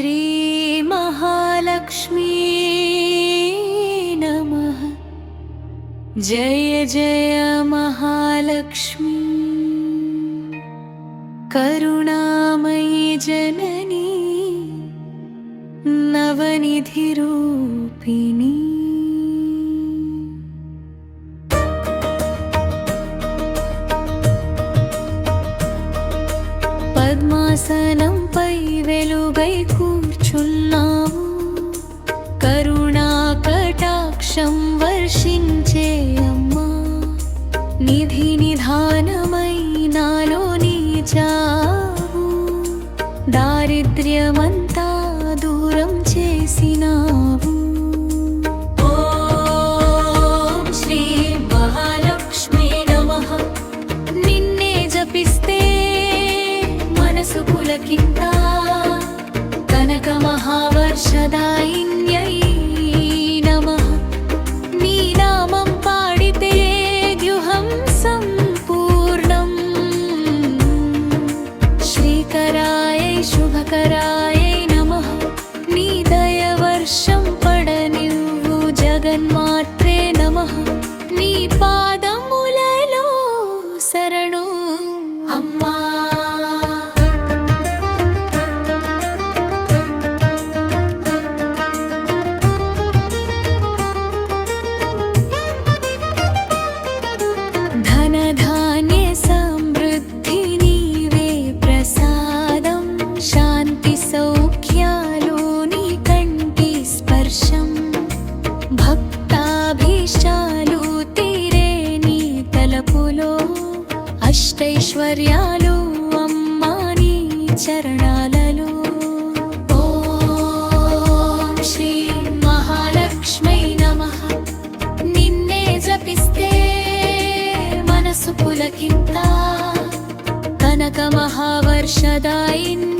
श्रीमहालक्ष्मी नमः। जय जय महालक्ष्मी। करुणामयी जननी नवनिधिरूपिणी। पद्मासनं पैवेलुबै కూర్చున్నావు కరుణా కటాక్షం వర్షించే అమ్మా. నిధి నిధానమై నాలో నీచావు. దారిద్ర్యమంతా దూరం చేసినావు. ఓం శ్రీ మహాలక్ష్మీ నమః. నిన్నే జపిస్తే మనసు పులకింత మహావర్షదాయిన్యై నమః నీ నామం పాడితే ద్యుహం సంపూర్ణం. శ్రీకరాయై శుభకరాయై నమః. నీ దయవర్షం పడనివ్వు జగన్మాత్రే నీ భక్తాభీష్టాలు తీరే నీ తలపులో అష్టైశ్వర్యాలు అమ్మా నీ చరణాలలో. ఓం శ్రీ మహాలక్ష్మై నమః. నిన్నే జపిస్తే మనసు పులకింత. కనక మహావర్షదాయిన్య